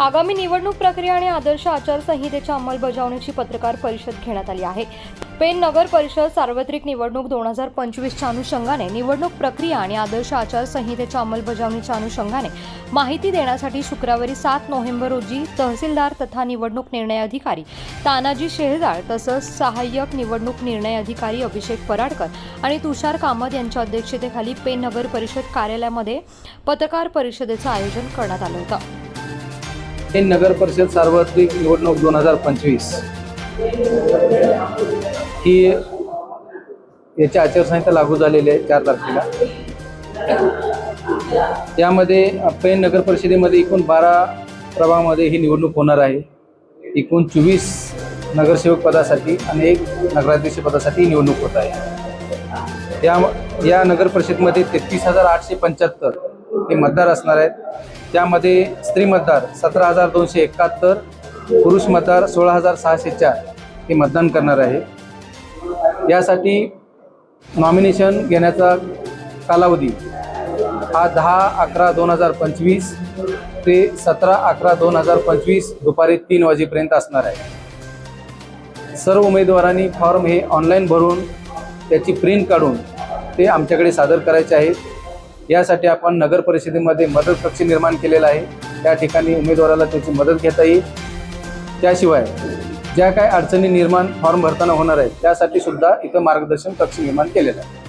आगामी निवडणूक प्रक्रिया आणि आदर्श आचारसंहितेच्या अंमलबजावणीची पत्रकार परिषद घेण्यात आली आहे. पेन नगर परिषद सार्वत्रिक निवडणूक दोन हजार पंचवीसच्या अनुषंगाने निवडणूक प्रक्रिया आणि आदर्श आचारसंहितेच्या अंमलबजावणीच्या अनुषंगाने माहिती देण्यासाठी शुक्रवारी सात नोव्हेंबर रोजी तहसीलदार तथा निवडणूक निर्णय अधिकारी तानाजी शेहजाळ तसंच सहाय्यक निवडणूक निर्णय अधिकारी अभिषेक पराडकर आणि तुषार कामत यांच्या अध्यक्षतेखाली पेन नगर परिषद कार्यालयामध्ये पत्रकार परिषदेचं आयोजन करण्यात आलं होतं. हे नगर परिषद सार्वत्रिक निवडणूक दोन हजार पंचवीस. ही याची आचारसंहिता लागू झालेली आहे चार तारखेला. त्यामध्ये पेन नगर परिषदेमध्ये एकूण बारा प्रभागामध्ये ही निवडणूक होणार आहे. एकूण चोवीस नगरसेवक पदासाठी आणि एक नगराध्यक्ष पदासाठी निवडणूक होत आहे. त्या या नगर परिषदमध्ये तेहतीस हजार आठशे पंच्याहत्तर हे मतदार असणार आहेत. त्यामध्ये स्त्री मतदार सतरा हजार दोनशे एकाहत्तर पुरुष मतदार सोळा हजार सहाशे चार हे मतदान करणार आहे. यासाठी नॉमिनेशन घेण्याचा कालावधी हा दहा अकरा दोन हजार पंचवीस ते सतरा अकरा दोन हजार पंचवीस दुपारी तीन वाजेपर्यंत असणार आहे. सर्व उमेदवारांनी फॉर्म हे ऑनलाईन भरून त्याची प्रिंट काढून ते आमच्याकडे सादर करायचे आहेत. यासाठी आपण नगर परिषदेमध्ये मदत कक्ष निर्माण केलेला आहे. त्या ठिकाणी उमेदवाराला त्याची मदत घेता येईल. त्याशिवाय ज्या काय अडचणी निर्माण फॉर्म भरताना होणार आहेत त्यासाठी सुद्धा इथं मार्गदर्शन कक्ष निर्माण केलेलं आहे.